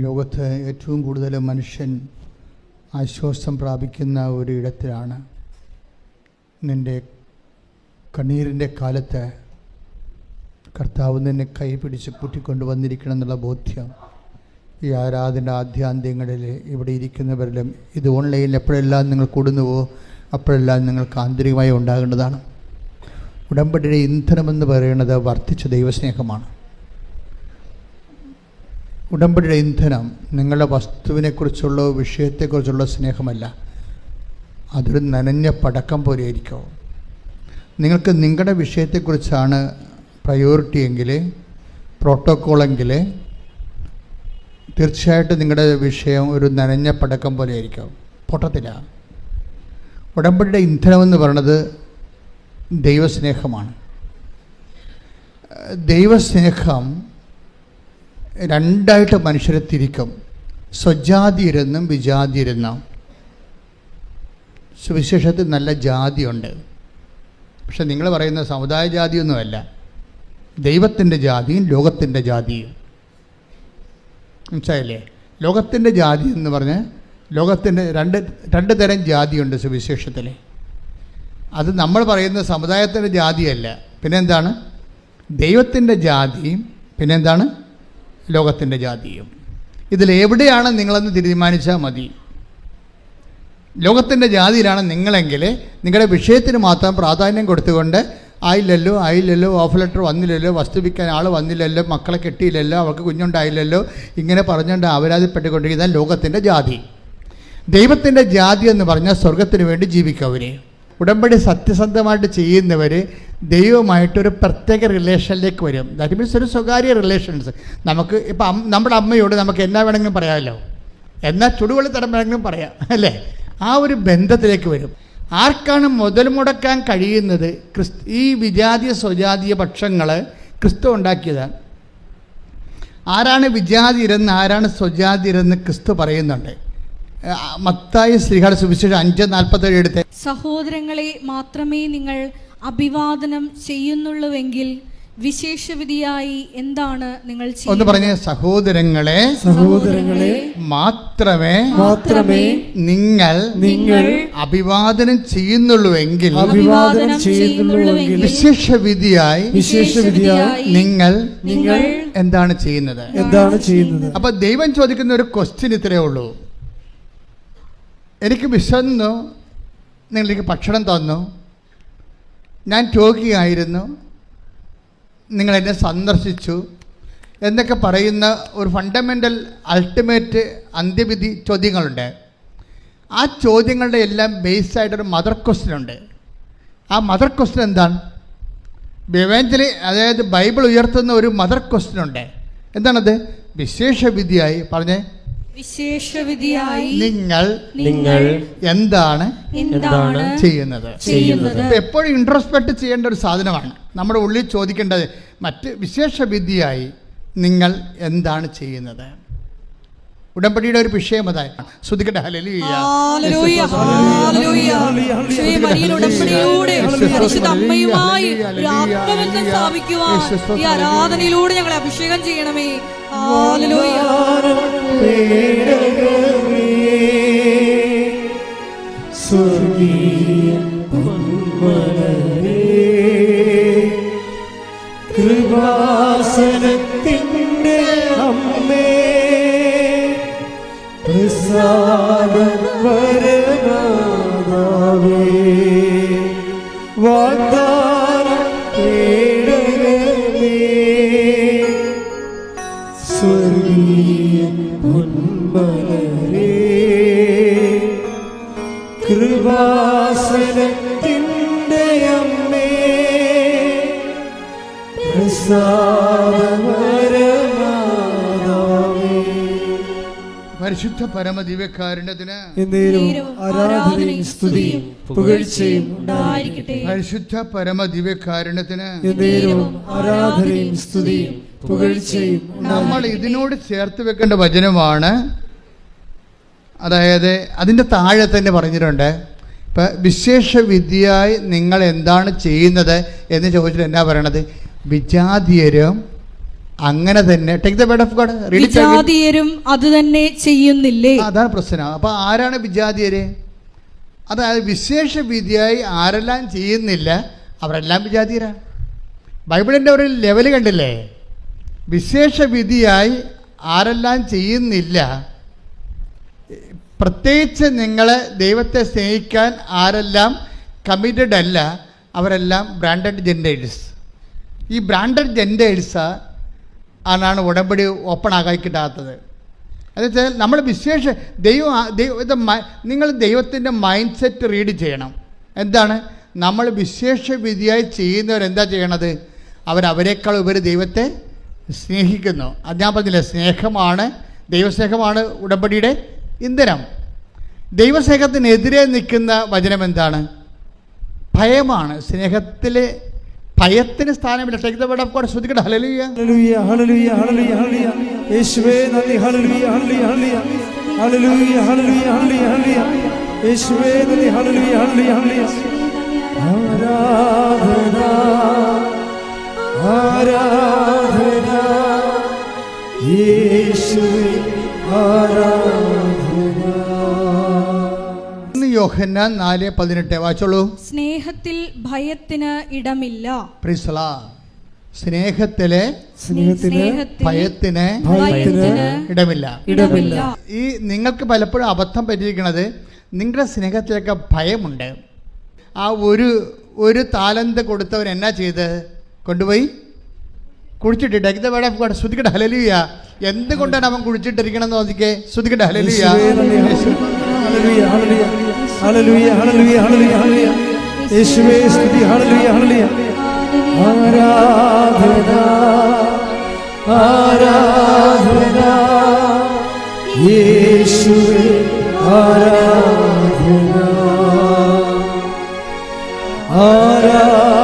ലോകത്ത് ഏറ്റവും കൂടുതൽ മനുഷ്യൻ ആശ്വാസം പ്രാപിക്കുന്ന ഒരു ഇടത്തിലാണ് നിന്റെ കണ്ണീരിന്റെ കാലത്ത് കർത്താവ് നിന്നെ കൈ പിടിച്ച് കൂട്ടിക്കൊണ്ട് എന്നുള്ള ബോധ്യം ഈ ആരാധന ആദ്യാന്ത്യങ്ങളിൽ ഇവിടെ ഇരിക്കുന്നവരിലും ഇത് ഓൺലൈനിൽ എപ്പോഴെല്ലാം നിങ്ങൾ കൂടുന്നുവോ അപ്പോഴെല്ലാം നിങ്ങൾക്ക് ആന്തരികമായി ഉണ്ടാകേണ്ടതാണ്. ഉടമ്പടിയുടെ ഇന്ധനമെന്ന് പറയുന്നത് വർദ്ധിച്ച ദൈവസ്നേഹമാണ്. ഉടമ്പടിയുടെ ഇന്ധനം നിങ്ങളുടെ വസ്തുവിനെക്കുറിച്ചുള്ള വിഷയത്തെക്കുറിച്ചുള്ള സ്നേഹമല്ല. അതൊരു നനഞ്ഞ പടക്കം പോലെയായിരിക്കും. നിങ്ങൾക്ക് നിങ്ങളുടെ വിഷയത്തെക്കുറിച്ചാണ് പ്രയോറിറ്റി എങ്കിൽ പ്രോട്ടോക്കോളെങ്കിൽ തീർച്ചയായിട്ടും നിങ്ങളുടെ വിഷയം ഒരു നനഞ്ഞ പടക്കം പോലെ ആയിരിക്കും പൊട്ടത്തില്ല. ഉടമ്പടിയുടെ ഇന്ധനമെന്ന് പറയുന്നത് ദൈവസ്നേഹമാണ്. ദൈവസ്നേഹം രണ്ടായിട്ട് മനുഷ്യരെ തിരിക്കും. സ്വജാതിയരെന്നും വിജാതിയരെന്നും. സുവിശേഷത്തിൽ നല്ല ജാതിയുണ്ട്. പക്ഷെ നിങ്ങൾ പറയുന്ന സമുദായ ജാതിയൊന്നുമല്ല. ദൈവത്തിന്റെ ജാതിയും ലോകത്തിന്റെ ജാതിയും. മനസ്സിലായില്ലേ? ലോകത്തിന്റെ ജാതി എന്ന് പറഞ്ഞ് ലോകത്തിന്റെ രണ്ട് രണ്ട് തരം ജാതിയുണ്ട് സുവിശേഷത്തിൽ. അത് നമ്മൾ പറയുന്ന സമുദായത്തിന്റെ ജാതിയല്ല. പിന്നെന്താണ്? ദൈവത്തിന്റെ ജാതിയും പിന്നെന്താണ്? ലോകത്തിന്റെ ജാതിയും. ഇതിലെവിടെയാണ് നിങ്ങളെന്ന് തീരുമാനിച്ചാൽ മതി. ലോകത്തിന്റെ ജാതിയിലാണ് നിങ്ങളെങ്കിൽ നിങ്ങളുടെ വിഷയത്തിന് മാത്രം പ്രാധാന്യം കൊടുത്തുകൊണ്ട് ആയില്ലല്ലോ ആയില്ലല്ലോ ഓഫ് ലെറ്റർ വന്നില്ലല്ലോ വസ്തു വിൽക്കാൻ ആൾ വന്നില്ലല്ലോ മക്കളെ കെട്ടിയില്ലല്ലോ അവർക്ക് കുഞ്ഞുണ്ടായില്ലല്ലോ ഇങ്ങനെ പറഞ്ഞുകൊണ്ട് അപരാധിപ്പെട്ടുകൊണ്ടിരിക്കുന്ന ലോകത്തിന്റെ ജാതി. ദൈവത്തിന്റെ ജാതി എന്ന് പറഞ്ഞാൽ സ്വർഗത്തിന് വേണ്ടി ജീവിക്കവരെ ഉടമ്പടി സത്യസന്ധമായിട്ട് ചെയ്യുന്നവർ ദൈവമായിട്ടൊരു പ്രത്യേക റിലേഷനിലേക്ക് വരും. ദാറ്റ് മീൻസ് ഒരു സ്വകാര്യ റിലേഷൻസ് നമുക്ക് ഇപ്പം നമ്മുടെ അമ്മയോട് നമുക്ക് എന്നാ വേണമെങ്കിലും പറയാമല്ലോ? എന്നാൽ ചുടുവെള്ളത്തരം വേണമെങ്കിലും പറയാം അല്ലേ? ആ ഒരു ബന്ധത്തിലേക്ക് വരും. ആർക്കാണ് മുതൽ മുടക്കാൻ കഴിയുന്നത്? ക്രിസ് ഈ വിജാതീയ സ്വജാതീയ പക്ഷങ്ങൾ ക്രിസ്തു ഉണ്ടാക്കിയതാണ്. ആരാണ് വിജാതിരെന്ന് ആരാണ് സ്വജാതിരെന്ന് ക്രിസ്തു പറയുന്നുണ്ട്. മത്തായി ശ്രീഹാട് സുവിശേഷം അഞ്ച് നാൽപ്പത്തേഴ് എടുത്ത്. സഹോദരങ്ങളെ മാത്രമേ നിങ്ങൾ അഭിവാദനം ചെയ്യുന്നുള്ളൂവെങ്കിൽ വിശേഷവിധിയായി എന്താണ് നിങ്ങൾ ഒന്ന്? പറഞ്ഞ സഹോദരങ്ങളെ സഹോദരങ്ങളെ മാത്രമേ മാത്രമേ നിങ്ങൾ നിങ്ങൾ അഭിവാദനം ചെയ്യുന്നുള്ളൂവെങ്കിൽ അഭിവാദനം ചെയ്യുന്നുള്ളൂവെങ്കിൽ വിശേഷ വിധിയായി വിശേഷവിധിയായി നിങ്ങൾ നിങ്ങൾ എന്താണ് ചെയ്യുന്നത്? എന്താണ് ചെയ്യുന്നത്? അപ്പൊ ദൈവം ചോദിക്കുന്ന ഒരു ക്വസ്റ്റ്യൻ ഇത്രയേ ഉള്ളൂ. എനിക്ക് വിശന്നു നിങ്ങൾക്ക് ഭക്ഷണം തന്നു ഞാൻ രോഗിയായിരുന്നു. നിങ്ങൾ എന്നെ സന്ദർശിച്ചു. എന്നൊക്കെ പറയുന്ന ഒരു ഫണ്ടമെന്റൽ അൾട്ടിമേറ്റ് അന്ത്യവിധി ചോദ്യങ്ങളുണ്ട്. ആ ചോദ്യങ്ങളുടെ എല്ലാം ബേസ്ഡായിട്ടൊരു മദർ ക്വസ്റ്റ്യൻ ഉണ്ട്. ആ മദർ ക്വസ്റ്റ്യൻ എന്താണ്? വിവേഞ്ചലി അതായത് ബൈബിൾ ഉയർത്തുന്ന ഒരു മദർ ക്വസ്റ്റ്യൻ ഉണ്ട്. എന്താണത്? വിശേഷവിധിയായി. പറഞ്ഞേ വിശേഷവിധിയായി നിങ്ങൾ നിങ്ങൾ എന്താണ് എന്താണ് ചെയ്യുന്നത്? ചെയ്യുന്നത്? ഇപ്പം എപ്പോഴും ഇൻട്രോസ്പെക്ട് ചെയ്യേണ്ട ഒരു സാധനമാണ്. നമ്മുടെ ഉള്ളിൽ ചോദിക്കേണ്ടത് മറ്റ് വിശേഷ വിദ്യയായി നിങ്ങൾ എന്താണ് ചെയ്യുന്നത്? ഉടമ്പടിയുടെ ഒരു വിഷയം അതായത് ശ്രദ്ധിക്കട്ടെ ആരാധനയിലൂടെ ഞങ്ങളെ അഭിഷേകം ചെയ്യണമേ. കൃപാസനത്തിന്റെ അമ്മേ പ്രസാദ വരനാദാവേ പരിശുദ്ധ ആരാധനയും സ്തുതിയും പുകഴ്ചയും ഉണ്ടായിരിക്കട്ടെ. പരിശുദ്ധ ആരാധനയും സ്തുതിയും പുകഴ്ചയും നമ്മൾ ഇതിനോട് ചേർത്ത് വെക്കേണ്ട വചനമാണ്. അതായത് അതിന്റെ താഴെ തന്നെ പറഞ്ഞിട്ടുണ്ട്. ഇപ്പം വിശേഷ വിദ്യയായി നിങ്ങൾ എന്താണ് ചെയ്യുന്നത് എന്ന് ചോദിച്ചിട്ട് എന്നാ പറയണത്? വിജാതീയരും അങ്ങനെ തന്നെ take the word of God വിജാതിയരും അത് തന്നെ ചെയ്യുന്നില്ലേ? അതാണ് പ്രശ്നം. അപ്പൊ ആരാണ് വിജാതിയര്? അതായത് വിശേഷ വിധിയായി ആരെല്ലാം ചെയ്യുന്നില്ല അവരെല്ലാം വിജാതീയരാണ് ബൈബിളിന്റെ ഒരു ലെവൽ കണ്ടില്ലേ? വിശേഷ വിധിയായി ആരെല്ലാം ചെയ്യുന്നില്ല പ്രത്യേകിച്ച് നിങ്ങളെ ദൈവത്തെ സ്നേഹിക്കാൻ ആരെല്ലാം കമ്മിറ്റഡ് അല്ല അവരെല്ലാം ബ്രാൻഡഡ് ജെൻഡേഴ്സ് ഈ ബ്രാൻഡഡ് ജെൻഡേഴ്സ് ആണ് ഉടമ്പടി ഓപ്പൺ ആകാൻ എന്നുവെച്ചാൽ നമ്മൾ വിശേഷ ദൈവം ദൈവം ഇത് നിങ്ങൾ ദൈവത്തിന്റെ മൈൻഡ് സെറ്റ് റീഡ് ചെയ്യണം. എന്താണ്? നമ്മൾ വിശേഷ വിധിയായി ചെയ്യുന്നവരെന്താ ചെയ്യണത്? അവരവരെക്കാൾ ഉപരി ദൈവത്തെ സ്നേഹിക്കുന്നു. അത് ഞാൻ പറഞ്ഞില്ലേ സ്നേഹമാണ് ദൈവസ്നേഹമാണ് ഉടമ്പടിയുടെ ഇന്ധനം. ദൈവസ്നേഹത്തിനെതിരെ നിൽക്കുന്ന വചനം എന്താണ്? ഭയമാണ്. സ്നേഹത്തിലെ ഭയത്തിന് സ്ഥാനമില്ല. ടേക്ക് ഓഫ് ഗോഡ് ശ്രദ്ധിക്കട്ടെ. ഹല്ലേലൂയ ഹല്ലേലൂയ ഹല്ലേലൂയ ഹല്ലേലൂയ യേശുവേ നന്ദി. ഹല്ലേലൂയ ഹല്ലേലൂയ ഹല്ലേലൂയ ഹല്ലേലൂയ യേശുവേ നന്ദി. ഹല്ലേലൂയ ഹല്ലേലൂയ ഹല്ലേലൂയ ആരാധന. യേശുവേ ആരാധന. യോഹന്നാൻ നാല് പതിനെട്ട്. വായിച്ചോളൂ. സ്നേഹത്തിൽ ഭയത്തിന് ഇടമില്ല. പ്രിസ്ല സ്നേഹത്തിലെ സ്നേഹത്തിന് ഭയത്തിന് ഇടമില്ല. ഇടമില്ല. ഈ നിങ്ങൾക്ക് പലപ്പോഴും അബദ്ധം പറ്റിയിരിക്കുന്നത് നിങ്ങളുടെ സ്നേഹത്തിലൊക്കെ ഭയമുണ്ട്. ആ ഒരു ഒരു താലന്ത് കൊടുത്തവൻ എന്നാ ചെയ്ത്? കൊണ്ടുപോയി? കുഴിച്ചിട്ടിട്ട് ശ്രുതിക്കട്ടെ. ഹലലിയ എന്തുകൊണ്ടാണ് അവൻ കുഴിച്ചിട്ടിരിക്കണം എന്ന് നോക്കിക്കേ. ശ്രുതിക്കട്ടെ. ഹലലിയ യേശുവേ നന്ദി hallelujah hallelujah hallelujah hallelujah hallelujah hallelujah യേശുവേ സ്തുതി. ഹല്ലേലൂയ ഹല്ലേലൂയ ആരാധന ആരാധന യേശുവേ ആരാധന ആരാധന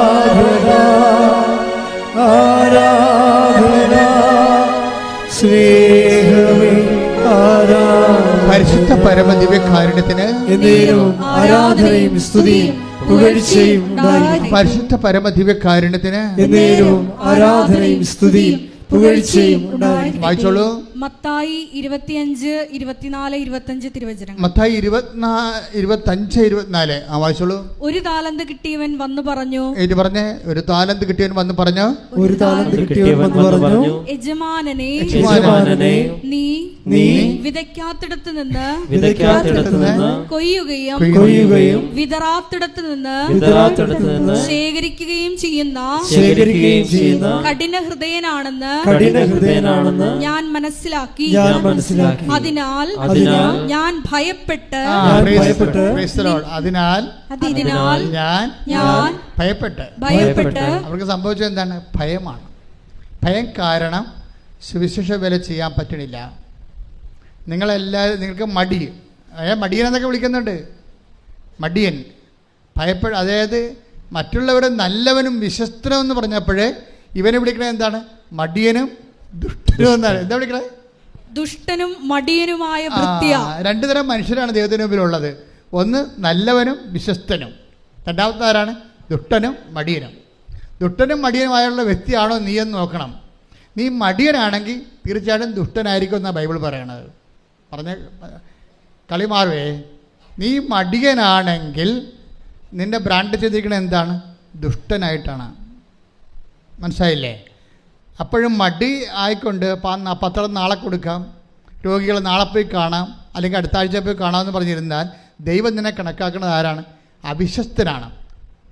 പരമദിവ്യകാരുണ്യത്തിന് ആരാധനയും സ്തുതിയും പുകഴ്ചയും പരിശുദ്ധ പരമദിവ്യകാരുണ്യത്തിന് ആരാധനയും സ്തുതിയും പുകഴ്ചയും വായിച്ചോളൂ. മത്തായി ഇരുപത്തിയഞ്ച് ഇരുപത്തിനാല് ഇരുപത്തഞ്ച് തിരുവചനം മത്തായി ഇരുപത്തിനാ ഇരുപത്തഞ്ച് ഇരുപത്തിനാല്. ആ വായിച്ചോളൂ. ഒരു താലന്ത് കിട്ടിയവൻ വന്നു പറഞ്ഞു. ഏറ്റ് പറഞ്ഞേ? ഒരു താലന്ത് കിട്ടിയവൻ വന്ന് പറഞ്ഞു. ഒരു താലന്ത് കിട്ടിയവൻ വന്ന് പറഞ്ഞു. യജമാനനെ യജമാനനെ നീ നീ വിതയ്ക്കാത്തിടത്ത് നിന്ന് വിതയ്ക്കാത്തിടത്ത് നിന്ന് കൊയ്യുകയും കൊയ്യുകയും വിതറാത്തിടത്ത് നിന്ന് വിതറാത്തിടത്ത് നിന്ന് ശേഖരിക്കുകയും ചെയ്യുന്ന ശേഖരിക്കുകയും ചെയ്യുന്ന കഠിന ഹൃദയനാണെന്ന് കഠിന ഹൃദയനാണെന്ന് ഞാൻ മനസ്സിലാക്കി. ഞാൻ മനസ്സിലാക്കി. അതിനാൽ അതിനാൽ ഞാൻ ഭയപ്പെട്ട് ഭയപ്പെട്ട്. അതിനാൽ അതിനാൽ ഞാൻ ഞാൻ ഭയപ്പെട്ട്. ഭയപ്പെട്ട് അവർക്ക് സംഭവിച്ചത് എന്താണ്? ഭയമാണ്. ഭയം കാരണം സുവിശേഷ വില ചെയ്യാൻ പറ്റണില്ല. നിങ്ങളെല്ലാവരും നിങ്ങൾക്ക് മടി. അയാൾ മടിയൻ എന്നൊക്കെ വിളിക്കുന്നുണ്ട്. മടിയൻ. ഭയപ്പെട അതായത് മറ്റുള്ളവർ നല്ലവനും വിശ്വസ്തനും എന്ന് പറഞ്ഞപ്പോഴേ ഇവനെ വിളിക്കണത് എന്താണ്? മടിയനും ദുഷ്ടനും എന്നാണ്. എന്താ വിളിക്കണത്? ദുഷ്ടനും മടിയനുമായ രണ്ടു തരം മനുഷ്യരാണ് ദൈവത്തിന് മുമ്പിലുള്ളത്. ഒന്ന് നല്ലവനും വിശ്വസ്തനും. രണ്ടാമത്തെ ആരാണ്? ദുഷ്ടനും മടിയനും. ദുഷ്ടനും മടിയനുമായുള്ള വ്യക്തിയാണോ നീ എന്ന് നോക്കണം. നീ മടിയനാണെങ്കിൽ തീർച്ചയായിട്ടും ദുഷ്ടനായിരിക്കും എന്നാണ് ബൈബിൾ പറയണത്. പറഞ്ഞ കളി മാറുവേ നീ മടിയനാണെങ്കിൽ നിന്റെ ബ്രാൻഡ് ചെയ്തിരിക്കുന്നത് എന്താണ്? ദുഷ്ടനായിട്ടാണ്. മനസ്സിലായില്ലേ? അപ്പോഴും മടി ആയിക്കൊണ്ട് പത്രം നാളെ കൊടുക്കാം. രോഗികളെ നാളെ പോയി കാണാം. അല്ലെങ്കിൽ അടുത്ത ആഴ്ച പോയി കാണാമെന്ന് പറഞ്ഞിരുന്നാൽ ദൈവം നിന്നെ കണക്കാക്കുന്നത് ആരാണ്? അവിശ്വസ്തനാണ്.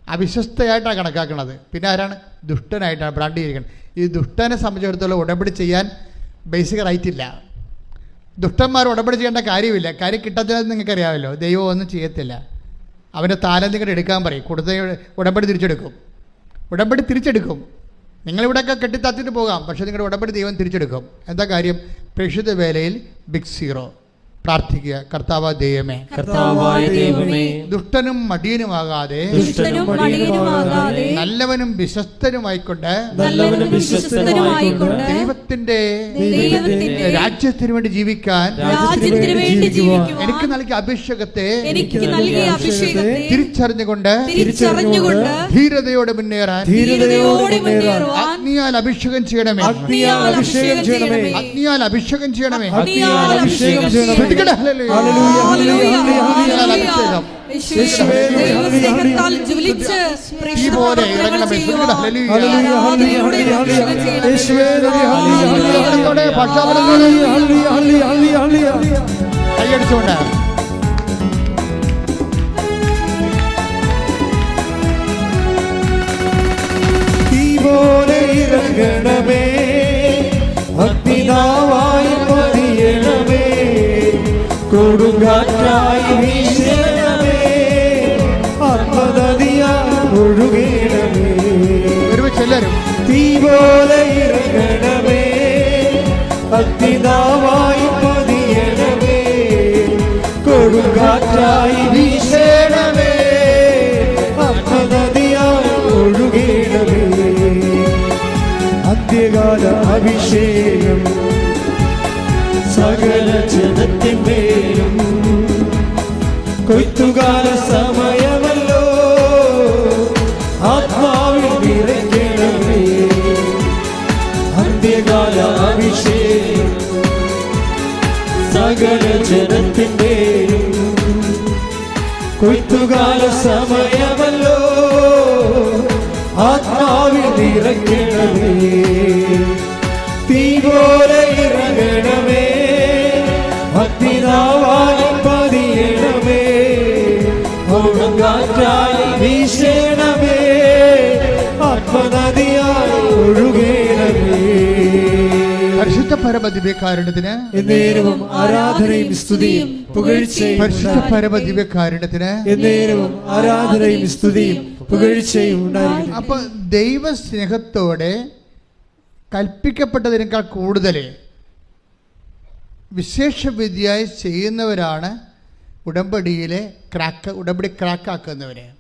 അവിശ്വസ്തയായിട്ടാണ് കണക്കാക്കുന്നത്. പിന്നെ ആരാണ്? ദുഷ്ടനായിട്ടാണ് ബ്രാൻഡ് ചെയ്തിരിക്കുന്നത് ഈ ദുഷ്ടനെ സംബന്ധിച്ചിടത്തോളം ഉടമ്പടി ചെയ്യാൻ ബേസിക് റൈറ്റ് ഇല്ല. ദുഷ്ടന്മാർ ഉടമ്പടി ചെയ്യേണ്ട കാര്യമില്ല. കാര്യം കിട്ടത്തില്ലെന്ന് നിങ്ങൾക്കറിയാമല്ലോ. ദൈവം ഒന്നും ചെയ്യത്തില്ല. അവന്റെ താലം നിങ്ങളുടെ എടുക്കാൻ പറയും. കൊടുത്ത ഉടമ്പടി തിരിച്ചെടുക്കും. ഉടമ്പടി തിരിച്ചെടുക്കും. നിങ്ങളിവിടെയൊക്കെ കെട്ടിത്താത്തിട്ട് പോകാം. പക്ഷേ നിങ്ങളുടെ ഉടമ്പടി ദൈവം തിരിച്ചെടുക്കും. എന്താ കാര്യം? പ്രേക്ഷിത വേലയിൽ ബിഗ് സീറോ പ്രാർത്ഥിക്കുക. കർത്താവ് ദൈവമേ. ദുഷ്ടനും മടിയനുമാകാതെ നല്ലവനും വിശ്വസ്തനുമായിക്കൊണ്ട് ദൈവത്തിന്റെ ദൈവത്തിന്റെ രാജ്യത്തിന് വേണ്ടി ജീവിക്കാൻ എനിക്ക് നൽകിയ അഭിഷേകത്തെ എനിക്ക് നൽകിയ അഭിഷേകത്തെ തിരിച്ചറിഞ്ഞുകൊണ്ട് തിരിച്ചറിഞ്ഞുകൊണ്ട് ധീരതയോടെ മുന്നേറാൻ ധീരതയോടെ മുന്നേറുവാൻ അഗ്നിയാൽ അഭിഷേകം ചെയ്യണമേ. അഗ്നിയാൽ അഭിഷേകം ചെയ്യണമേ. അഗ്നിയാൽ അഭിഷേകം ചെയ്യണമേ. അഗ്നിയാൽ അഭിഷേകം ചെയ്യണമേ. ശ്രദ്ധിക്കട്ടെ. അഭിഷേകം യേശുവേ, ദൈവസ്നേഹത്താൽ ജ്വലിച്ച് ഈ പോലെ കൊടുങ്കാറ്റായി വീശണമേ. ആത്മനദിയായി ഒഴുകണമേ ഒരുമിച്ച് എല്ലാവരും തീ പോലെ ഇറങ്ങണമേ. അഗ്നിനാവായി പതിയണമേ. കൊടുങ്കാറ്റായി വീശണമേ. ആത്മനദിയായി ഒഴുകണമേ അന്ത്യകാല അഭിഷേകം നിറയ്ക്കണമേ തീ പോലെ ഇറങ്ങണമേ. ഭക്തിനാവാനും പതിയണമേ. ഒഴുങ്കാറ്റായി വീശണമേ. ആത്മനദിയായി ഒഴുകണമേ. പരിശുദ്ധ പരമദിവ്യകാരുണ്യത്തിന് എന്നേരവും ആരാധനയും സ്തുതിയും പുകഴ്ചയും പരിശുദ്ധ. പരമദിവ്യകാരുണ്യത്തിന് എന്നേരവും ആരാധനയും സ്തുതിയും പുകഴ്ചയും അപ്പൊ ദൈവ സ്നേഹത്തോടെ കൽപ്പിക്കപ്പെട്ടതിനേക്കാൾ കൂടുതൽ വിശേഷവിദ്യയായി ചെയ്യുന്നവരാണ് ഉടമ്പടിയിലെ ക്രാക്ക് ഉടമ്പടി ക്രാക്കാക്കുന്നവരെ.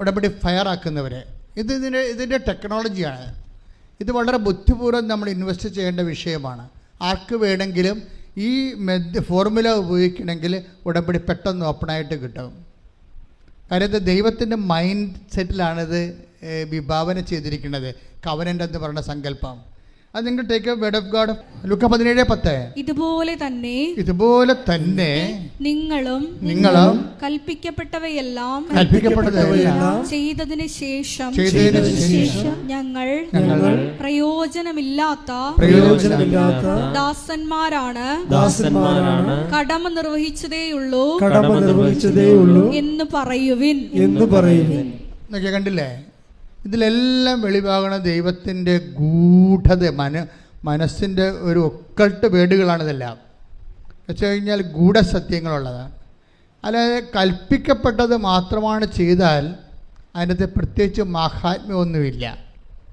ഉടമ്പടി ഫയർ ആക്കുന്നവരെ ഇത് ഇതിന്റെ ഇതിന്റെ ടെക്നോളജിയാണ്. ഇത് വളരെ ബുദ്ധിപൂർവം നമ്മൾ ഇൻവെസ്റ്റ് ചെയ്യേണ്ട വിഷയമാണ്. ആർക്ക് വേണമെങ്കിലും ഈ മെഡ് ഫോർമുല ഉപയോഗിക്കണമെങ്കിൽ ഉടമ്പടി പെട്ടെന്ന് ഓപ്പണായിട്ട് കിട്ടും. ഇത് ദൈവത്തിന്റെ മൈൻഡ് സെറ്റിലാണിത് വിഭാവന ചെയ്തിരിക്കുന്നത്. കവനന്റ് എന്ന് പറയുന്ന സങ്കല്പം. അത് നിങ്ങൾ ടേക്ക് വേർഡ് ഓഫ് ഗാഡ് ലുക്ക പതിനേഴ് പത്ത്. ഇതുപോലെ തന്നെ ഇതുപോലെ തന്നെ നിങ്ങളും നിങ്ങളും കൽപ്പിക്കപ്പെട്ടവയെല്ലാം കൽപ്പിക്കപ്പെട്ടവയെല്ലാം ചെയ്തതിനു ശേഷം ചെയ്തതിന് ശേഷം ഞങ്ങൾ ഞങ്ങൾ പ്രയോജനമില്ലാത്ത പ്രയോജനമില്ലാത്ത ദാസന്മാരാണ് ദാസന്മാരാണ് കടമ നിർവഹിച്ചതേയുള്ളൂ കടമ നിർവഹിച്ചതേയുള്ളൂ എന്ന് പറയുവിൻ. എന്ന് പറയുന്നു എന്നൊക്കെ കണ്ടില്ലേ? ഇതിലെല്ലാം വെളിവാകണ ദൈവത്തിന്റെ ഗൂഢത മന മനസ്സിന്റെ ഒരു ഒക്കൾട്ട് വേടുകളാണിതെല്ലാം വെച്ച് കഴിഞ്ഞാൽ ഗൂഢസത്യങ്ങളുള്ളതാണ് അല്ലാതെ കൽപ്പിക്കപ്പെട്ടത് മാത്രമാണ് ചെയ്താൽ അതിനകത്ത് പ്രത്യേകിച്ച് മഹാത്മ്യമൊന്നുമില്ല.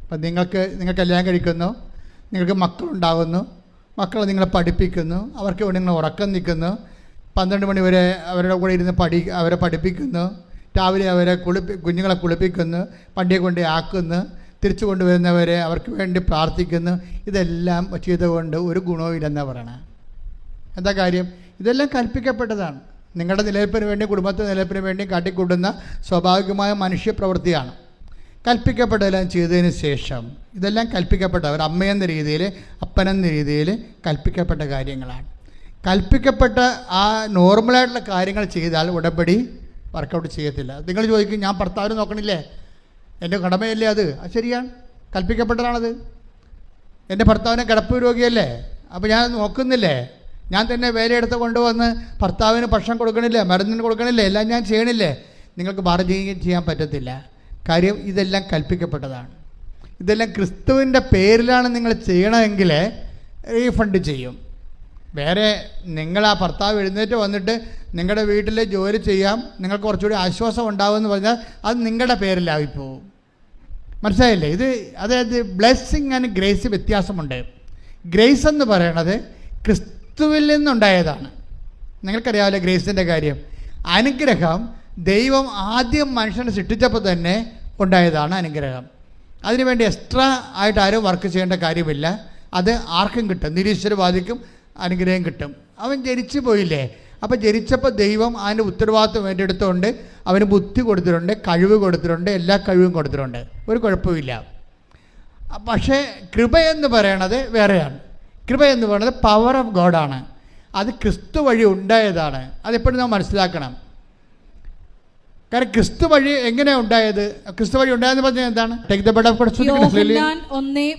അപ്പം നിങ്ങൾക്ക് നിങ്ങൾ കല്യാണം കഴിക്കുന്നു നിങ്ങൾക്ക് മക്കളുണ്ടാകുന്നു മക്കളെ നിങ്ങളെ പഠിപ്പിക്കുന്നു അവർക്ക് വേണ്ടി നിങ്ങൾ ഉറക്കം നിൽക്കുന്നു പന്ത്രണ്ട് മണി വരെ അവരുടെ കൂടെ ഇരുന്ന് പഠി അവരെ പഠിപ്പിക്കുന്നു രാവിലെ അവരെ കുളിപ്പി കുഞ്ഞുങ്ങളെ കുളിപ്പിക്കുന്നു പണ്ടിയെ കൊണ്ട് ആക്കുന്നു തിരിച്ചു കൊണ്ടുവരുന്നവരെ അവർക്ക് വേണ്ടി പ്രാർത്ഥിക്കുന്നു. ഇതെല്ലാം ചെയ്തുകൊണ്ട് ഒരു ഗുണവുമില്ലെന്നാണ് പറയണേ. എന്താ കാര്യം? ഇതെല്ലാം കൽപ്പിക്കപ്പെട്ടതാണ്. നിങ്ങളുടെ നിലനിൽപ്പിന് വേണ്ടി കുടുംബത്തിന്റെ നിലനിൽപ്പിന് വേണ്ടി കാട്ടിക്കൂട്ടുന്ന സ്വാഭാവികമായ മനുഷ്യ പ്രവൃത്തിയാണ് കൽപ്പിക്കപ്പെട്ടതെല്ലാം ചെയ്തതിന് ശേഷം ഇതെല്ലാം കൽപ്പിക്കപ്പെട്ട ഒരു അമ്മയെന്ന രീതിയിൽ അപ്പനെന്ന രീതിയിൽ കൽപ്പിക്കപ്പെട്ട കാര്യങ്ങളാണ്. കൽപ്പിക്കപ്പെട്ട ആ നോർമലായിട്ടുള്ള കാര്യങ്ങൾ ചെയ്താൽ ഉടമ്പടി വർക്കൗട്ട് ചെയ്യത്തില്ല. നിങ്ങൾ ചോദിക്കും ഞാൻ ഭർത്താവിനെ നോക്കണില്ലേ? എന്റെ കടമയല്ലേ അത്? അത് ശരിയാണ് കൽപ്പിക്കപ്പെട്ടതാണത്. എന്റെ ഭർത്താവിനെ കിടപ്പ് രോഗിയല്ലേ? അപ്പോൾ ഞാൻ നോക്കുന്നില്ലേ? ഞാൻ തന്നെ വേലയെടുത്ത് കൊണ്ടുവന്ന് ഭർത്താവിന് ഭക്ഷണം കൊടുക്കണില്ലേ? മരുന്നിന് കൊടുക്കണില്ലേ? എല്ലാം ഞാൻ ചെയ്യണില്ലേ? നിങ്ങൾക്ക് ബാർഗെയിൻ ചെയ്യാൻ പറ്റത്തില്ല. കാര്യം ഇതെല്ലാം കൽപ്പിക്കപ്പെട്ടതാണ്. ഇതെല്ലാം ക്രിസ്തുവിന്റെ പേരിലാണ് നിങ്ങൾ ചെയ്യണമെങ്കിൽ റീഫണ്ട് ചെയ്യും. വേറെ നിങ്ങൾ ആ ഭർത്താവ് എഴുന്നേറ്റ് വന്നിട്ട് നിങ്ങളുടെ വീട്ടിൽ ജോലി ചെയ്യാം. നിങ്ങൾക്ക് കുറച്ചുകൂടി ആശ്വാസം ഉണ്ടാകുമെന്ന് പറഞ്ഞാൽ അത് നിങ്ങളുടെ പേരിലായിപ്പോവും മനസ്സിലായില്ലേ? ഇത് അതായത് ബ്ലെസ്സിങ് ആൻഡ് ഗ്രേസ് വ്യത്യാസമുണ്ട്. ഗ്രേസ് എന്ന് പറയണത് ക്രിസ്തുവിൽ നിന്നുണ്ടായതാണ്. നിങ്ങൾക്കറിയാമല്ലോ ഗ്രേസിന്റെ കാര്യം. അനുഗ്രഹം ദൈവം ആദ്യം മനുഷ്യനെ സൃഷ്ടിച്ചപ്പോൾ തന്നെ ഉണ്ടായതാണ് അനുഗ്രഹം. അതിനുവേണ്ടി എക്സ്ട്രാ ആയിട്ട് ആരും വർക്ക് ചെയ്യേണ്ട കാര്യമില്ല. അത് ആർക്കും കിട്ടും. നിരീശ്വരവാദിക്കും അനുഗ്രഹം കിട്ടും. അവൻ ജനിച്ചു പോയില്ലേ? അപ്പോൾ ജനിച്ചപ്പോൾ ദൈവം അതിന്റെ ഉത്തരവാദിത്വം ഏറ്റെടുത്തുകൊണ്ട് അവന് ബുദ്ധി കൊടുത്തിട്ടുണ്ട് കഴിവ് കൊടുത്തിട്ടുണ്ട് എല്ലാ കഴിവും കൊടുത്തിട്ടുണ്ട്. ഒരു കുഴപ്പമില്ല പക്ഷേ കൃപ എന്ന് പറയണത് വേറെയാണ്. കൃപ എന്ന് പറയുന്നത് പവർ ഓഫ് ഗോഡാണ് അത് ക്രിസ്തു വഴി ഉണ്ടായതാണ്. അതെപ്പോഴും നാം മനസ്സിലാക്കണം. കാരണം ക്രിസ്തു വഴി എങ്ങനെയാ ഉണ്ടായത്? ക്രിസ്തു വഴി ഉണ്ടായെന്ന് പറഞ്ഞാൽ എന്താണ്?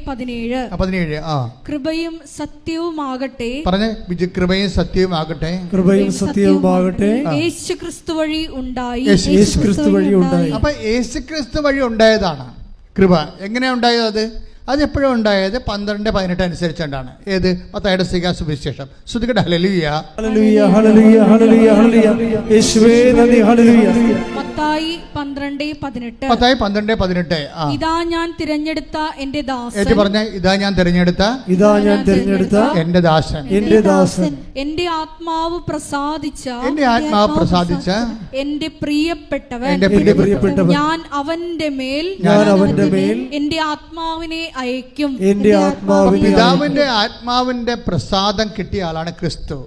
പതിനേഴ്. പതിനേഴ് ആ. കൃപയും സത്യവുമാകട്ടെ. ആകട്ടെ വിജു കൃപയും സത്യവും ആകട്ടെ. കൃപയും സത്യവുമാകട്ടെ. യേശു ക്രിസ്തു വഴി ഉണ്ടായി. യേശു യേശു ക്രിസ്തു വഴി ഉണ്ടായി. അപ്പൊ യേശു ക്രിസ്തു വഴി ഉണ്ടായതാണ്. കൃപ. എങ്ങനെയാ ഉണ്ടായത് അത്? അത് എപ്പോഴും ഉണ്ടായത്? പന്ത്രണ്ട് പതിനെട്ട് അനുസരിച്ചുകൊണ്ടാണ്. ഏത്? പത്തായുടെ സിക സുവിശേഷം. ശ്രുതികട hallelujah hallelujah hallelujah hallelujah hallelujah. യേശുവേ നന്ദി. ഹല്ലേലൂയ. മത്തായി പന്ത്രണ്ട് പതിനെട്ട്. പത്തായി പന്ത്രണ്ട് പതിനെട്ട്. ഇതാ ഞാൻ തിരഞ്ഞെടുത്ത എന്റെ ഏറ്റു ദാസൻ പറഞ്ഞ ഇതാ ഞാൻ തിരഞ്ഞെടുത്ത ഇതാ ഞാൻ തിരഞ്ഞെടുത്ത എന്റെ ദാസൻ. എന്റെ ദാസൻ. എന്റെ ആത്മാവ് പ്രസാദിച്ച എന്റെ ആത്മാവ് പ്രസാദിച്ച എന്റെ പ്രിയപ്പെട്ടവൻ. എന്റെ എന്റെ പ്രിയപ്പെട്ടവൻ. പ്രിയപ്പെട്ടവൻ ഞാൻ അവന്റെ മേൽ ഞാൻ അവന്റെ മേൽ എന്റെ ആത്മാവിനെ അയക്കും. എന്റെ ആത്മാവിനെ പിതാവിന്റെ ആത്മാവിന്റെ പ്രസാദം കിട്ടിയ ആളാണ് ക്രിസ്തു.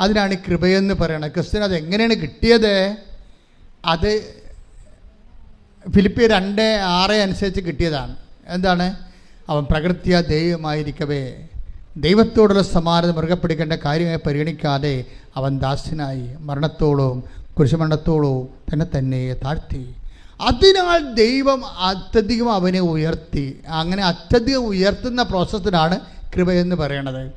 അതിനാണ് ഈ കൃപയെന്ന് പറയുന്നത് ക്രിസ്തുവിന് അത് എങ്ങനെയാണ് കിട്ടിയത്? അത് ഫിലിപ്പി രണ്ട് ആറ് അനുസരിച്ച് കിട്ടിയതാണ്. എന്താണ്? അവൻ പ്രകൃതിയ ദൈവമായിരിക്കവേ. ദൈവത്തോടുള്ള സമാനത മൃഗപ്പെടുക്കേണ്ട കാര്യമായി പരിഗണിക്കാതെ അവൻ ദാസ്യനായി മരണത്തോളവും കുരിശുമരണത്തോളവും തന്നെ തന്നെ താഴ്ത്തി. അതിനാൽ ദൈവം അത്യധികം അവനെ ഉയർത്തി അങ്ങനെ അത്യധികം ഉയർത്തുന്ന പ്രോസസ്സിനാണ് എന്ന് പറയണത്.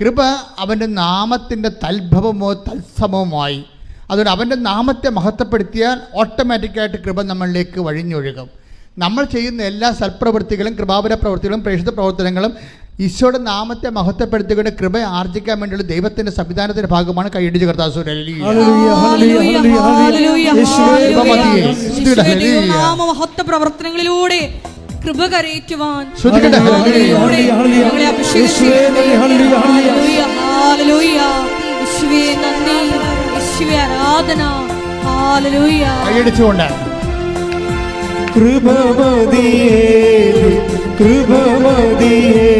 കൃപ അവന്റെ നാമത്തിന്റെ തൽഭവമോ തത്സമവുമായി. അതുകൊണ്ട് അവന്റെ നാമത്തെ മഹത്വപ്പെടുത്തിയാൽ ഓട്ടോമാറ്റിക്കായിട്ട് കൃപ നമ്മളിലേക്ക് വഴിഞ്ഞൊഴുകും. നമ്മൾ ചെയ്യുന്ന എല്ലാ സൽപ്രവൃത്തികളും കൃപാപര പ്രവൃത്തികളും പ്രേക്ഷിത പ്രവർത്തനങ്ങളും ഈശോയുടെ നാമത്തെ മഹത്വപ്പെടുത്തിക്കൊണ്ട് കൃപ ആർജിക്കാൻ വേണ്ടിയുള്ള ദൈവത്തിന്റെ സംവിധാനത്തിന്റെ ഭാഗമാണ് കൈയടിച്ച് കർത്താസൂര്യ ഹല്ലേലൂയ. ഹല്ലേലൂയ ഹല്ലേലൂയ യേശുവേ കൃപ മതിയേ. ഹല്ലേലൂയ. മഹത്വ പ്രവർത്തനങ്ങളിലൂടെ കൃപ കരയേറ്റുവാൻ ആരാധന. കൈയടിച്ചുകൊണ്ട്. കൃപമതിയേ കൃപമതിയേ.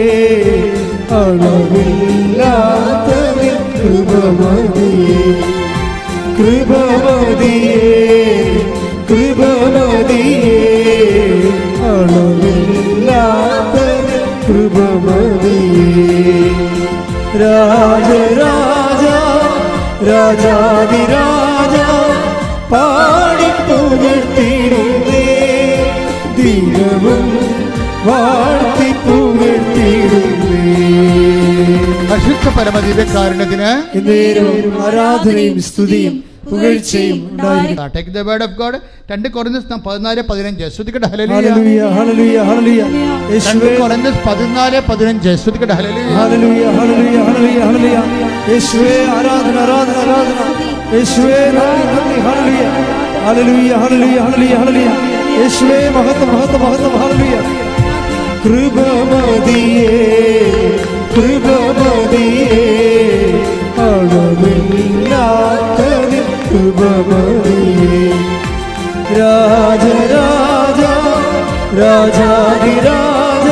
അളവില്ലാത്തവേ കൃപമതിയേ. കൃപമതിയേ കൃപമതിയേ. അളവില്ലാത്തവേ കൃപമതിയേ. രാജരാജ രാജാതിരാജ പാടിപ്പുകഴ്ത്തിടുന്നേ. ദിനവും വാഴ്ത്തിപ്പുകഴ്ത്തിടുന്നേ അശുദ്ധ പരമദിവ്യകാരുണ്യത്തിന് ആരാധനയും സ്തുതിയും പുകഴ്ചയും take the word of God രണ്ട് കുറഞ്ഞ പതിനാല് പതിനഞ്ച്. ശ്രുതിക്കട്ടെ. Hallelujah hallelujah hallelujah hallelujah. രണ്ട് യേശുവേ. കുറഞ്ഞ പതിനാല് പതിനഞ്ച്. ശ്രുതിക്കട്ടെ. Hallelujah hallelujah hallelujah hallelujah hallelujah യേശുവേ ആരാധന ആരാധന ആരാധന. ഹല്ലേലൂയ ഹല്ലേലൂയ ഹല്ലേലൂയ ഹല്ലേലൂയ യേശുവേ മഹത്വ മഹത്വ മഹത്വ. ഹല്ലേലൂയ കൃപമതിയേ കൃപമതിയേ അളവില്ലാത്തത് കൃപമതിയേ. രാജരാജ രാജാതിരാജ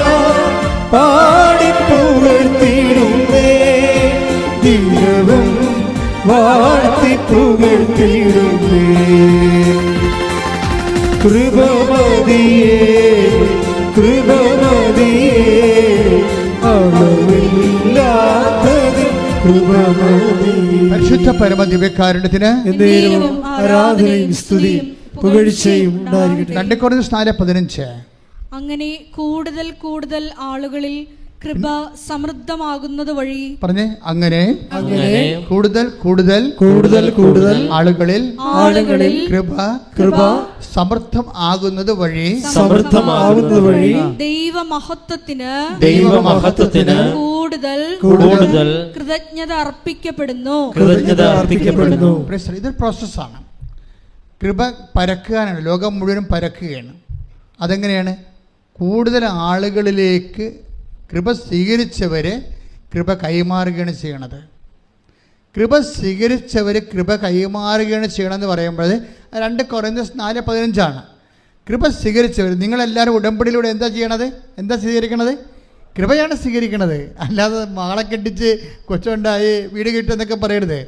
പാടിപ്പുകഴ്ത്തിടുന്നേ ദിനവും വാഴ്ത്തിപ്പുകഴ്ത്തിടുന്നേ കൃപമതിയേ. കൃപമതിയേ അളവില്ലാത്തത് കൃപമതിയേ പരിശുദ്ധ പരമദിവ്യകാരുണ്യത്തിന് എന്നേരവും ആരാധനയും സ്തുതിയും പുകഴ്ചയും ഉണ്ടായിരിക്കട്ടെ. രണ്ട് കുറഞ്ഞ നാല് പതിനഞ്ച് അങ്ങനെ കൂടുതൽ കൂടുതൽ ആളുകളിൽ കൃപ സമൃദ്ധമാകുന്നത് വഴി പറഞ്ഞേ അങ്ങനെ അങ്ങനെ കൂടുതൽ കൂടുതൽ കൂടുതൽ കൂടുതൽ ആളുകളിൽ ആളുകളിൽ കൃപ കൃപ സമൃദ്ധം ആകുന്നത് വഴി സമൃദ്ധമാകുന്നത് വഴി ദൈവമഹത്വത്തിന് ദൈവമഹത്വത്തിന് കൂടുതൽ കൂടുതൽ കൃതജ്ഞത അർപ്പിക്കപ്പെടുന്നു. കൃതജ്ഞത അർപ്പിക്കപ്പെടുന്നു. ഇത്. ഇതൊരു പ്രോസസ്സാണ് കൃപ പരക്കാനാണ്. ലോകം മുഴുവനും പരക്കുകയാണ്. അതെങ്ങനെയാണ്? കൂടുതൽ ആളുകളിലേക്ക് കൃപ സ്വീകരിച്ചവരെ കൃപ കൈമാറുകയാണ് ചെയ്യണത്. കൃപ സ്വീകരിച്ചവർ കൃപ കൈമാറുകയാണ് ചെയ്യണമെന്ന് പറയുമ്പോൾ രണ്ട് കുറഞ്ഞ നാല് പതിനഞ്ചാണ്. കൃപ സ്വീകരിച്ചവർ നിങ്ങളെല്ലാവരും ഉടമ്പടിയിലൂടെ എന്താ ചെയ്യണത്? എന്താ സ്വീകരിക്കണത്? കൃപയാണ് സ്വീകരിക്കണത്. അല്ലാതെ മാള കെട്ടിച്ച് കൊച്ചുണ്ടായി വീട് കിട്ടുമെന്നൊക്കെ പറയരുത്.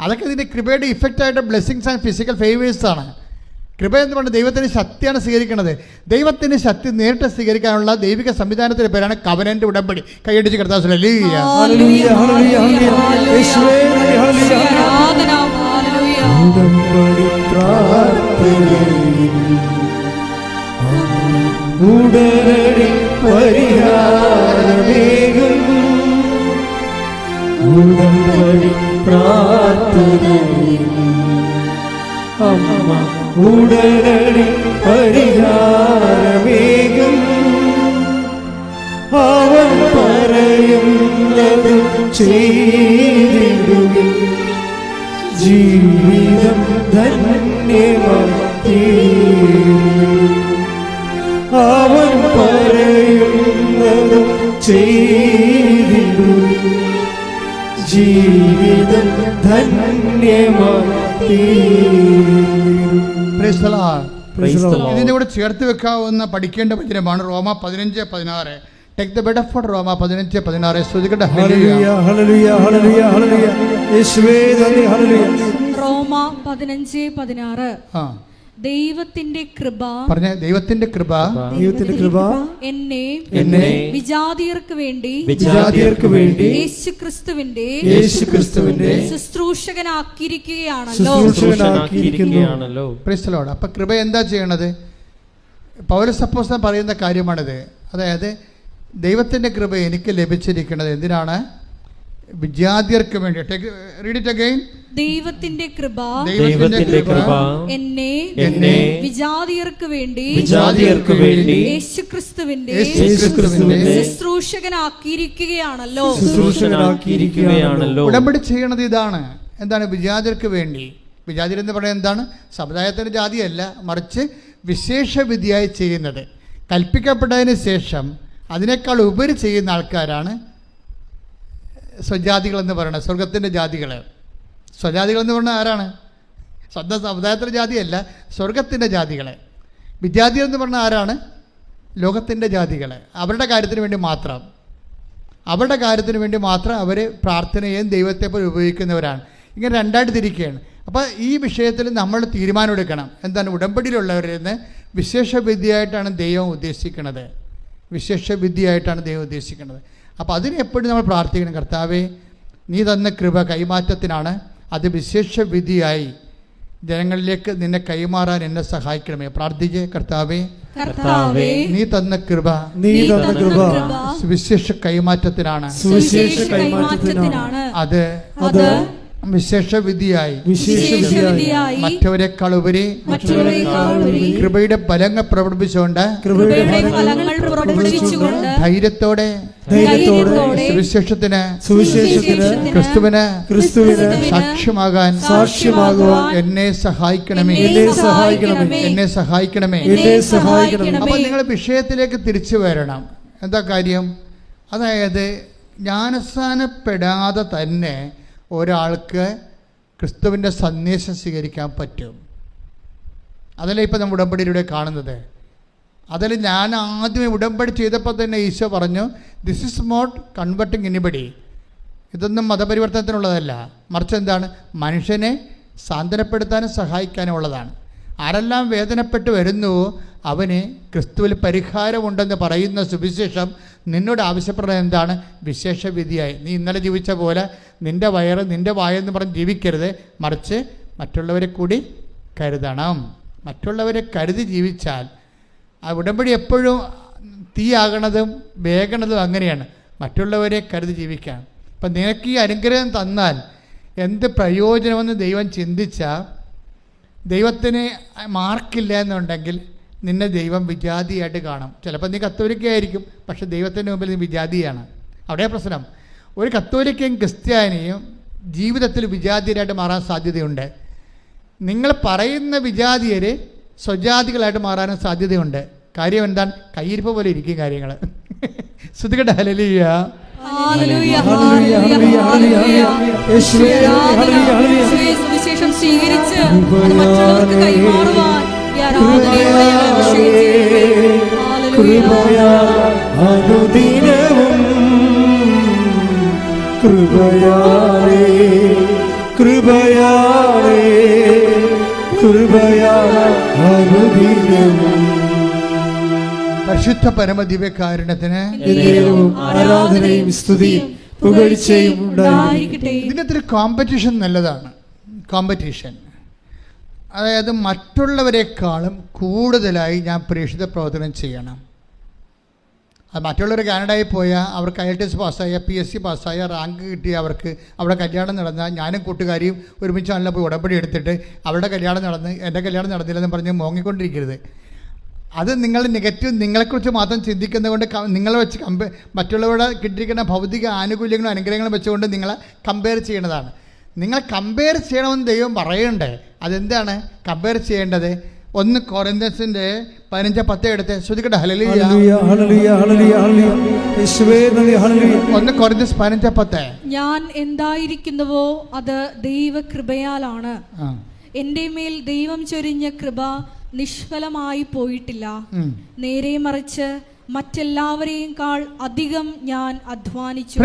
അതൊക്കെ ഇതിന്റെ കൃപയുടെ ഇഫക്റ്റായിട്ട് ബ്ലെസ്സിങ്സ് ആൻഡ് ഫിസിക്കൽ ഫേവേഴ്സാണ് കൃപ എന്ന് പറഞ്ഞാൽ ദൈവത്തിന്റെ ശക്തിയാണ് സ്വീകരിക്കുന്നത്. ദൈവത്തിന്റെ ശക്തി നേരിട്ട് സ്വീകരിക്കാനുള്ള ദൈവിക സംവിധാനത്തിന്റെ പേരാണ് കവനന്റെ ഉടമ്പടി. കൈയടിച്ച് കർത്താവ് ഹല്ലേലൂയ. ഹല്ലേലൂയ ഹല്ലേലൂയ യേശുവേ ഹല്ലേലൂയ ആരാധന ഹല്ലേലൂയ ഉടമ്പടി പ്രാർത്ഥനയിൽ ഉടനടി പരിഹാരമേകും. ഉടമ്പടി പ്രാർത്ഥനയിൽ അമ്മ ഉടനടി പരിഹാരമേകും. അവൻ പറയുന്നത് ചെയ്തിടുകയും ജീവിതം ധന്യമാക്കി അവൻ പറയുന്നത് ചെയ്തിടും ജീവിതം ധന്യമാക്കി ഇതിന്റെ കൂടെ ചേർത്ത് വെക്കാവുന്ന പഠിക്കേണ്ട വചനമാണ് റോമ പതിനഞ്ച് പതിനാറ്. ടേക്ക് ദ ബെഡ് ഫോർ റോമ പതിനഞ്ച് പതിനാറ്. ശ്രദ്ധിക്കട്ടെ ഹല്ലേലൂയ. ഹല്ലേലൂയ ഹല്ലേലൂയ ഹല്ലേലൂയ യേശുവേ നന്ദി ഹല്ലേലൂയ റോമ പതിനഞ്ച് പതിനാറ്. ആ. ദൈവത്തിന്റെ കൃപ പറഞ്ഞ ദൈവത്തിന്റെ കൃപ ദൈവത്തിന്റെ കൃപ എന്നെ എന്നെ വിജാതിയർക്ക് വേണ്ടി വിജാതിയർക്ക് വേണ്ടി യേശു ക്രിസ്തുവിന്റെ യേശു ക്രിസ്തുവിന്റെ ശുശ്രൂഷകനാക്കിയിരിക്കുകയാണല്ലോ ശുശ്രൂഷകനാക്കിയിരിക്കുകയാണല്ലോ ക്രിസ്തലോട് അപ്പം കൃപ എന്താ ചെയ്യണത്? പൗരസപ്പോസ് പറയുന്ന കാര്യമാണിത്. അതായത് ദൈവത്തിന്റെ കൃപ എനിക്ക് ലഭിച്ചിരിക്കുന്നത് എന്തിനാണ്? വിജാതിയർക്ക് വേണ്ടി. റീഡ് ഇറ്റ് അഗൈൻ ദൈവത്തിന്റെ കൃപ ദൈവത്തിന്റെ കൃപ എന്നെ എന്നെ വിജാതിയർക്ക് വേണ്ടി വിജാതിയർക്ക് വേണ്ടി യേശു ക്രിസ്തുവിന്റെ യേശുക്രിസ്തുവിന്റെ ശുശ്രൂഷകനാക്കിയിരിക്കുകയാണല്ലോ. ശുശ്രൂഷകനാക്കിയിരിക്കുകയാണല്ലോ. ഉടമ്പടി ചെയ്യണത് ഇതാണ്. എന്താണ് വിജാതിയർക്ക് വേണ്ടി? വിജാതിർ എന്ന് പറയുന്നത് എന്താണ്? സമുദായത്തിന്റെ ജാതിയല്ല മറിച്ച് വിശേഷവിധിയായി ചെയ്യുന്നത്. കൽപ്പിക്കപ്പെട്ടതിന് ശേഷം അതിനേക്കാൾ ഉപരി ചെയ്യുന്ന ആൾക്കാരാണ് സ്വജാതികൾ എന്ന് പറയുന്നത് സ്വർഗത്തിന്റെ ജാതികൾ സ്വജാതികൾ എന്ന് പറഞ്ഞാൽ ആരാണ്? സ്വന്തം സമുദായത്തിന്റെ ജാതിയല്ല സ്വർഗത്തിന്റെ ജാതികളെ. വിദ്യാർത്ഥികൾ എന്ന് പറഞ്ഞാൽ ആരാണ്? ലോകത്തിന്റെ ജാതികളെ. അവരുടെ കാര്യത്തിന് വേണ്ടി മാത്രം. അവരുടെ കാര്യത്തിന് വേണ്ടി മാത്രം അവർ പ്രാർത്ഥനയും ദൈവത്തെ പോലെ ഉപയോഗിക്കുന്നവരാണ്. ഇങ്ങനെ രണ്ടായിട്ട് തിരിക്കുകയാണ്. അപ്പോൾ ഈ വിഷയത്തിൽ നമ്മൾ തീരുമാനമെടുക്കണം എന്താണ് ഉടമ്പടിയിലുള്ളവരിൽ നിന്ന് വിശേഷവിദ്യയായിട്ടാണ് ദൈവം ഉദ്ദേശിക്കുന്നത്. വിശേഷവിദ്യയായിട്ടാണ് ദൈവം ഉദ്ദേശിക്കുന്നത്. അപ്പോൾ അതിന് എപ്പോഴും നമ്മൾ പ്രാർത്ഥിക്കണം. കർത്താവേ നീ തന്ന കൃപ കൈമാറ്റത്തിനാണ് അത് വിശേഷ വിധിയായി ജനങ്ങളിലേക്ക് നിന്നെ കൈമാറാൻ എന്നെ സഹായിക്കണമേ. പ്രാർത്ഥിക്കേ കർത്താവേ. കർത്താവേ നീ തന്ന കൃപ നീ തന്ന കൃപ സുവിശേഷ കൈമാറ്റത്തിനാണ്. സുവിശേഷ കൈമാറ്റത്തിനാണ്. അത് അത് വിശേഷവിധിയായി. വിശേഷവിധിയായി. മറ്റവരെക്കാൾ ഉപരി കൃപയുടെ ഫലങ്ങൾ പ്രകടിപ്പിച്ചുകൊണ്ട് ധൈര്യത്തോടെ ധൈര്യത്തോടെ സുവിശേഷത്തിന് സുവിശേഷത്തിന് ക്രിസ്തുവിന് ക്രിസ്തുവിന് സാക്ഷ്യമാകാൻ സാക്ഷ്യമാകുവാൻ എന്നെ സഹായിക്കണമേ. എന്നെ സഹായിക്കണമേ. എന്നെ സഹായിക്കണമേ. എന്നെ സഹായിക്കണമേ. അപ്പൊ നിങ്ങൾ വിഷയത്തിലേക്ക് തിരിച്ചു വരണം. എന്താ കാര്യം? അതായത് ജ്ഞാനസ്ഥാനപ്പെടാതെ തന്നെ ഒരാൾക്ക് ക്രിസ്തുവിന്റെ സന്ദേശം സ്വീകരിക്കാൻ പറ്റും. അതല്ലേ ഇപ്പം നമ്മൾ ഉടമ്പടിയിലൂടെ കാണുന്നത്? അതിൽ ഞാൻ ആദ്യമേ ഉടമ്പടി ചെയ്തപ്പോൾ തന്നെ ഈശോ പറഞ്ഞു this is not converting anybody ഇതൊന്നും മതപരിവർത്തനത്തിനുള്ളതല്ല. മറിച്ച് എന്താണ്? മനുഷ്യനെ സാന്ത്വനപ്പെടുത്താനും സഹായിക്കാനും ഉള്ളതാണ് ആരെല്ലാം വേദനപ്പെട്ട് വരുന്നു? അവന് ക്രിസ്തുവിൽ പരിഹാരമുണ്ടെന്ന് പറയുന്ന സുവിശേഷം നിന്നോട് ആവശ്യപ്പെടുന്നത് എന്താണ്? വിശേഷവിധിയായി. നീ ഇന്നലെ ജീവിച്ച പോലെ നിന്റെ വയറ് നിന്റെ വായെന്ന് പറഞ്ഞ് ജീവിക്കരുത്. മറിച്ച് മറ്റുള്ളവരെ കൂടി കരുതണം. മറ്റുള്ളവരെ കരുതി ജീവിച്ചാൽ ആ ഉടമ്പടി എപ്പോഴും തീയാകണതും വേഗണതും അങ്ങനെയാണ്. മറ്റുള്ളവരെ കരുതി ജീവിക്കാം. അപ്പം നിനക്ക് ഈ അനുഗ്രഹം തന്നാൽ എന്ത് പ്രയോജനമെന്ന് ദൈവം ചിന്തിച്ചാൽ ദൈവത്തിന് മാർക്കില്ല എന്നുണ്ടെങ്കിൽ നിന്നെ ദൈവം വിജാതിയായിട്ട് കാണും. ചിലപ്പോൾ നീ കത്തോലിക്കയായിരിക്കും പക്ഷെ ദൈവത്തിന്റെ മുമ്പിൽ നീ വിജാതിയാണ്. അവിടെ പ്രശ്നം. ഒരു കത്തോലിക്കയും ക്രിസ്ത്യാനിയും ജീവിതത്തിൽ വിജാതിയരായിട്ട് മാറാൻ സാധ്യതയുണ്ട്. നിങ്ങൾ പറയുന്ന വിജാതിയര് സ്വജാതികളായിട്ട് മാറാനും സാധ്യതയുണ്ട്. കാര്യം എന്താണ്? കയ്യിരിപ്പ് പോലെ ഇരിക്കും കാര്യങ്ങൾ ശ്രദ്ധിക്കട്ടെ? ഹലലിയ സുവിശേഷം സ്വീകരിച്ച് മറ്റുള്ളവർക്ക് കൈമാറുവാൻ അനുദിനവും കൃപയാ അനുദിനവും പരിശുദ്ധ പരമദിവ്യകാരുണ്യത്തിന് എന്നേരവും ആരാധനയും സ്തുതിയും പുകഴ്ചയും ഉണ്ടായിരിക്കട്ടെ. ഉണ്ടായിരിക്കട്ടെ ഇതിനകത്ത് ഒരു കോമ്പറ്റീഷൻ നല്ലതാണ്. കോമ്പറ്റീഷൻ അതായത് മറ്റുള്ളവരെക്കാളും കൂടുതലായി ഞാൻ പ്രേക്ഷിത പ്രവർത്തനം ചെയ്യണം. അത് മറ്റുള്ളവർ കാനഡയിൽ പോയാൽ അവർക്ക് ഐ എൽ ടി എസ് പാസ്സായ പി എസ് സി പാസ്സായ റാങ്ക് കിട്ടിയ അവർക്ക് അവിടെ കല്യാണം നടന്നാൽ ഞാനും കൂട്ടുകാരിയും ഒരുമിച്ചാണല്ലോ പോയി ഉടമ്പടി എടുത്തിട്ട് അവരുടെ കല്യാണം നടന്ന് എന്റെ കല്യാണം നടന്നില്ലെന്ന് പറഞ്ഞ് മോങ്ങിക്കൊണ്ടിരിക്കരുത്. അത് നിങ്ങൾ നെഗറ്റീവ് നിങ്ങളെക്കുറിച്ച് മാത്രം ചിന്തിക്കുന്നത് കൊണ്ട് ക- നിങ്ങളെ വെച്ച് കമ്പ മറ്റുള്ളവരുടെ കിട്ടിയിരിക്കുന്ന ഭൗതിക ആനുകൂല്യങ്ങളും അനുഗ്രഹങ്ങളും വെച്ചുകൊണ്ട് നിങ്ങളെ കമ്പയർ ചെയ്യേണ്ടതാണ് നിങ്ങൾ കമ്പയർ ചെയ്യണമെന്ന് ദൈവം പറയണ്ടേ? അതെന്താണ്? കമ്പയർ ചെയ്യേണ്ടത്? ഒന്ന് കൊറിന്തസിന്റെ പതിനഞ്ച് പത്ത് എടുത്ത് ശ്രുതിക്കട്ടെ ഒന്ന് കൊറിന്തസ് പതിനഞ്ച് പത്ത്. ഞാൻ എന്തായിരിക്കുന്നുവോ? അത് ദൈവകൃപയാലാണ്. എന്റെ മേൽ ദൈവം ചൊരിഞ്ഞ കൃപ നിഷ്ഫലമായി പോയിട്ടില്ല. നേരെ മറിച്ച് മറ്റെല്ലാവരെയും കാൾ അധികം ഞാൻ അധ്വാനിച്ചു.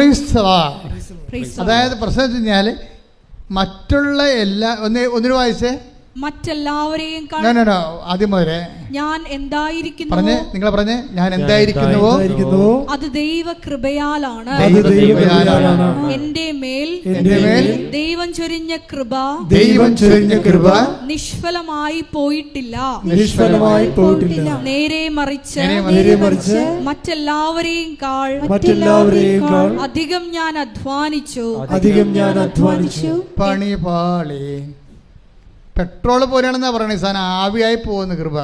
അതായത് പ്രശ്നം വെച്ച് കഴിഞ്ഞാൽ മറ്റുള്ള എല്ലാ ഒന്ന് ഒന്നിനു വായിച്ചേ മറ്റെല്ലാവരെയും ആദ്യം മുതലേ ഞാൻ എന്തായിരിക്കുന്നു? പറഞ്ഞേ നിങ്ങൾ പറഞ്ഞേ ഞാൻ എന്തായിരിക്കുന്നുവോ അത് ദൈവകൃപയാലാണ്. അത് ദൈവകൃപയാലാണ്. എന്റെ മേൽ എന്റെ മേൽ ദൈവം ചൊരിഞ്ഞ കൃപ ദൈവം ചൊരിഞ്ഞ കൃപ നിഷ്ഫലമായി പോയിട്ടില്ല. നിഷ്ഫലമായി പോയിട്ടില്ല. നേരെ മറിച്ച് നേരെ മറിച്ച് മറ്റെല്ലാവരെയും കാൾ. മറ്റെല്ലാവരെയും കാൾ. അധികം ഞാൻ അധ്വാനിച്ചു. അധികം ഞാൻ അധ്വാനിച്ചു. പണി പാളി പെട്രോൾ പോലെയാണെന്നാ പറയണേ സാധനം ആവിയായി പോകുന്ന കൃപ.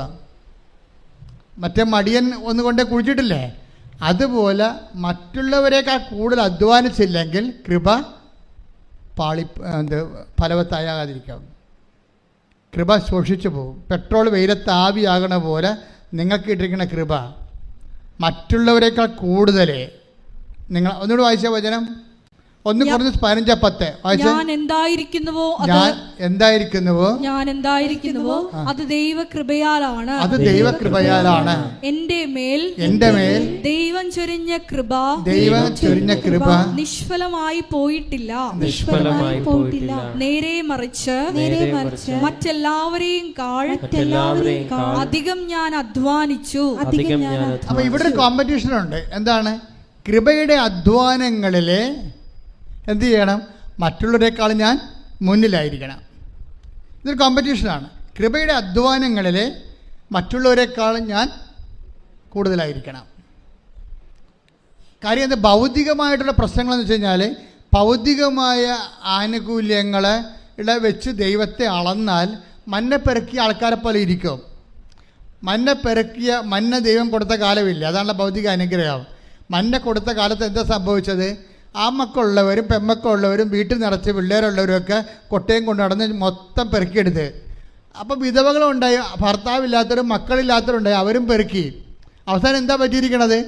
മറ്റേ മടിയൻ ഒന്ന് കൊണ്ടേ കുഴിച്ചിട്ടില്ലേ? അതുപോലെ മറ്റുള്ളവരെക്കാൾ കൂടുതൽ അധ്വാനിച്ചില്ലെങ്കിൽ കൃപ പാളി എന്ത് ഫലവത്തായാകാതിരിക്കാം. കൃപ ശോഷിച്ചു പോകും. പെട്രോൾ വെയിലത്ത് ആവിയാകണ പോലെ നിങ്ങൾക്ക് ഇട്ടിരിക്കുന്ന കൃപ മറ്റുള്ളവരെക്കാൾ കൂടുതൽ നിങ്ങൾ ഒന്നുകൂടി വായിച്ച വചനം? ഒന്ന് കുറഞ്ഞ് പതിനഞ്ച് പത്ത്. ഞാൻ എന്തായിരിക്കുന്നുവോ അത്? ഞാൻ എന്തായിരിക്കുന്നുവോ? ഞാൻ എന്തായിരിക്കുന്നുവോ? അത് ദൈവകൃപയാലാണ്. അത് ദൈവകൃപയാലാണ്. എന്റെ മേൽ എന്റെ മേൽ ദൈവം ചൊരിഞ്ഞ കൃപ ദൈവം ചൊരിഞ്ഞ കൃപ നിഷ്ഫലമായി പോയിട്ടില്ല. നിഷ്ഫലമായി പോയിട്ടില്ല. നേരെ മറിച്ച് നേരെ മറിച്ച് മറ്റെല്ലാവരെയും കാൾ മറ്റെല്ലാവരെയും കാൾ അധികം ഞാൻ അധ്വാനിച്ചു. അധികം ഞാൻ അപ്പോൾ ഇവിടെ ഒരു കോമ്പറ്റീഷൻ ഉണ്ട്. എന്താണ്? കൃപയുടെ അധ്വാനങ്ങളിൽ എന്ത് ചെയ്യണം? മറ്റുള്ളവരെക്കാൾ ഞാൻ മുന്നിലായിരിക്കണം. ഇതൊരു കോമ്പറ്റീഷനാണ് കൃപയുടെ അധ്വാനങ്ങളിൽ മറ്റുള്ളവരെക്കാൾ ഞാൻ കൂടുതലായിരിക്കണം. കാര്യം എന്താ ഭൗതികമായിട്ടുള്ള പ്രശ്നങ്ങളെന്ന് വെച്ച് കഴിഞ്ഞാൽ ഭൗതികമായ ഇട വെച്ച് ദൈവത്തെ അളന്നാൽ മന്ന ആൾക്കാരെ പോലെ ഇരിക്കും. മന്ന പെറുക്കിയ മന്ന ദൈവം കൊടുത്ത കാലമില്ല. അതാണ് ഭൗതിക അനുഗ്രഹം. മന്ന കൊടുത്ത കാലത്ത് എന്താ സംഭവിച്ചത്? ആ പെമ്മക്കുള്ളവരും വീട്ടിൽ നിറച്ച് പിള്ളേരുള്ളവരുമൊക്കെ കൊട്ടയും കൊണ്ട് നടന്ന് മൊത്തം പെറുക്കിയെടുത്ത്. അപ്പോൾ വിധവകളുണ്ടായി ഭർത്താവില്ലാത്തവരും മക്കളില്ലാത്തവരുണ്ടായി അവരും പെറുക്കി. അവസാനം എന്താ പറ്റിയിരിക്കണത്?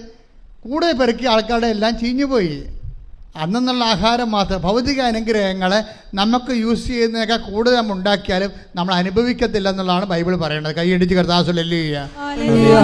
കൂടെ പെറുക്കിയ ആൾക്കാരുടെ എല്ലാം ചീഞ്ഞുപോയി. അന്നെന്നുള്ള ആഹാരം മാത്രം ഭൗതിക അനുഗ്രഹങ്ങളെ നമുക്ക് യൂസ് ചെയ്യുന്നതിനൊക്കെ കൂടുതൽ നമ്മൾ ഉണ്ടാക്കിയാലും നമ്മൾ അനുഭവിക്കത്തില്ല എന്നുള്ളതാണ് ബൈബിൾ പറയുന്നത്. കൈയടിച്ച് കർത്താസുലല്ലേ ഹല്ലേലൂയ.